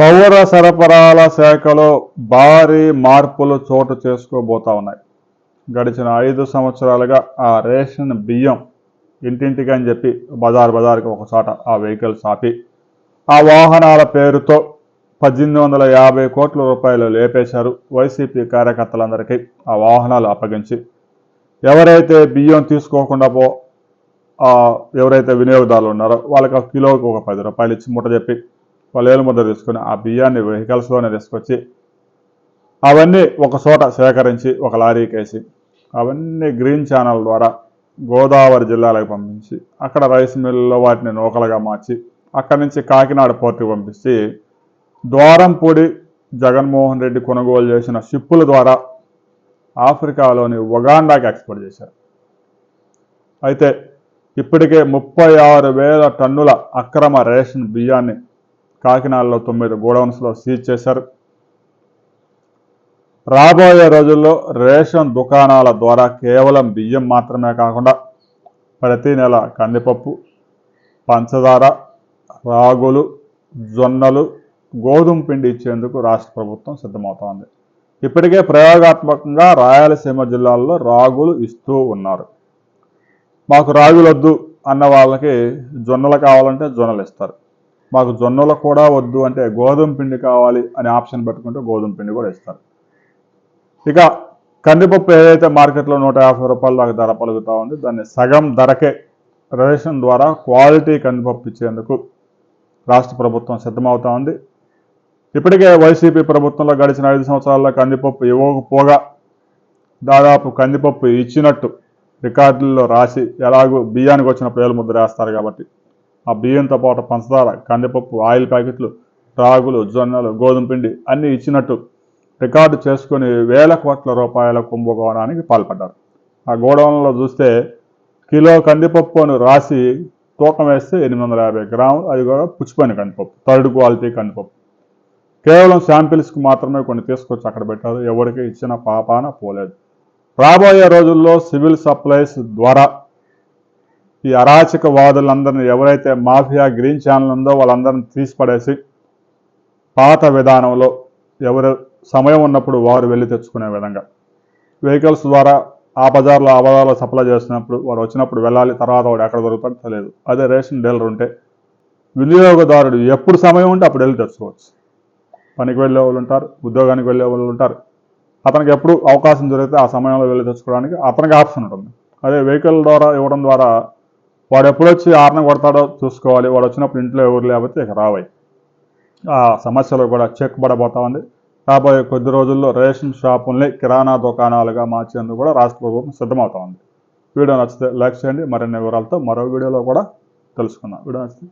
పౌర సరఫరాల శాఖలో భారీ మార్పులు చోటు చేసుకోబోతా ఉన్నాయి. గడిచిన ఐదు సంవత్సరాలుగా ఆ రేషన్ బియ్యం ఇంటింటికి అని చెప్పి బజార్ బజార్కి ఒక చోట ఆ వెహికల్స్ ఆపి ఆ వాహనాల పేరుతో పద్దెనిమిది వందల యాభై కోట్ల రూపాయలు లేపేశారు వైసీపీ కార్యకర్తలందరికీ ఆ వాహనాలు అప్పగించి. ఎవరైతే బియ్యం తీసుకోకుండా పో ఎవరైతే వినియోగదారులు ఉన్నారో వాళ్ళకి ఒక కిలోకి ఒక పది రూపాయలు ఇచ్చి ముట్ట చెప్పి వాళ్ళు ముద్ద తీసుకొని తీసుకుని ఆ బియ్యాన్ని వెహికల్స్లోనే తీసుకొచ్చి అవన్నీ ఒక చోట సేకరించి ఒక లారీకి వేసి అవన్నీ గ్రీన్ ఛానల్ ద్వారా గోదావరి జిల్లాలకు పంపించి అక్కడ రైస్ మిల్లులో వాటిని నూకలుగా మార్చి అక్కడి నుంచి కాకినాడ పోర్టుకు పంపించి ద్వారంపూడి జగన్మోహన్ రెడ్డి కొనుగోలు చేసిన షిప్పుల ద్వారా ఆఫ్రికాలోని ఉగాండాకి ఎక్స్పోర్ట్ చేశారు. అయితే ఇప్పటికే ముప్పై ఆరు వేల టన్నుల అక్రమ రేషన్ బియ్యాన్ని కాకినాడలో తొమ్మిది గోడౌన్స్లో సీజ్ చేశారు. రాబోయే రోజుల్లో రేషన్ దుకాణాల ద్వారా కేవలం బియ్యం మాత్రమే కాకుండా ప్రతి నెల కందిపప్పు పంచదార రాగులు జొన్నలు గోధుమ పిండి ఇచ్చేందుకు రాష్ట్ర ప్రభుత్వం సిద్ధమవుతోంది. ఇప్పటికే ప్రయోగాత్మకంగా రాయలసీమ జిల్లాల్లో రాగులు ఇస్తూ ఉన్నారు. మాకు రాగులొద్దు అన్న వాళ్ళకి జొన్నలు కావాలంటే జొన్నలు ఇస్తారు. మాకు జొన్నలు కూడా వద్దు అంటే గోధుమ పిండి కావాలి అనే ఆప్షన్ పెట్టుకుంటే గోధుమ పిండి కూడా ఇస్తారు. ఇక కందిపప్పు ఏదైతే మార్కెట్లో నూట యాభై రూపాయల దాకా ధర పలుకుతూ ఉంది దాన్ని సగం ధరకే రేషన్ ద్వారా క్వాలిటీ కందిపప్పు ఇచ్చేందుకు రాష్ట్ర ప్రభుత్వం సిద్ధమవుతా ఉంది. ఇప్పటికే వైసీపీ ప్రభుత్వంలో గడిచిన ఐదు సంవత్సరాల్లో కందిపప్పు ఇవ్వకపోగా దాదాపు కందిపప్పు ఇచ్చినట్టు రికార్డుల్లో రాసి ఎలాగో బియ్యానికి వచ్చినప్పుడు ఏలు ముద్ర వేస్తారు కాబట్టి ఆ బియ్యంతో పాటు పంచదార కందిపప్పు ఆయిల్ ప్యాకెట్లు రాగులు జొన్నలు గోధుమ పిండి అన్నీ ఇచ్చినట్టు రికార్డు చేసుకుని వేల కోట్ల రూపాయల కుంభకోణానికి పాల్పడ్డారు. ఆ గోడౌన్లో చూస్తే కిలో కందిపప్పు అని రాసి తూకం వేస్తే ఎనిమిది వందల యాభై గ్రాములు అది కూడా పుచ్చిపోయిన కందిపప్పు థర్డ్ క్వాలిటీ కందిపప్పు. కేవలం శాంపిల్స్కి మాత్రమే కొన్ని తీసుకొచ్చి అక్కడ పెట్టారు ఎవరికి ఇచ్చిన పాపాన పోలేదు. రాబోయే రోజుల్లో సివిల్ సప్లైస్ ద్వారా ఈ అరాచక వాదులందరినీ ఎవరైతే మాఫియా గ్రీన్ ఛానల్ ఉందో వాళ్ళందరిని తీసిపడేసి పాత విధానంలో ఎవరు సమయం ఉన్నప్పుడు వారు వెళ్ళి తెచ్చుకునే విధంగా. వెహికల్స్ ద్వారా ఆ బజార్లో ఆ బజార్లో సప్లై చేసినప్పుడు వాడు వచ్చినప్పుడు వెళ్ళాలి తర్వాత వాడు ఎక్కడ దొరుకుతాడు తెలియదు. అదే రేషన్ డీలర్ ఉంటే వినియోగదారుడు ఎప్పుడు సమయం ఉంటే అప్పుడు వెళ్ళి తెచ్చుకోవచ్చు. పనికి వెళ్ళే వాళ్ళు ఉంటారు ఉద్యోగానికి వెళ్ళే వాళ్ళు ఉంటారు. అతనికి ఎప్పుడు అవకాశం దొరికితే ఆ సమయంలో వెళ్ళి తెచ్చుకోవడానికి అతనికి ఆప్షన్ ఉంటుంది. అదే వెహికల్ ద్వారా ఇవ్వడం ద్వారా వాడు ఎప్పుడొచ్చి ఆరణ కొడతాడో చూసుకోవాలి. వాడు వచ్చినప్పుడు ఇంట్లో ఎవరు లేకపోతే ఇక రావాయి ఆ సమస్యలు కూడా చెక్ పడబోతా ఉంది. రాబోయే కొద్ది రోజుల్లో రేషన్ షాపుల్ని కిరాణా దుకాణాలుగా మార్చేందుకు కూడా రాష్ట్ర ప్రభుత్వం సిద్ధమవుతా ఉంది. వీడియో నచ్చితే లైక్ చేయండి. మరిన్ని వివరాలతో మరో వీడియోలో కూడా తెలుసుకుందాం. వీడియో నచ్చితే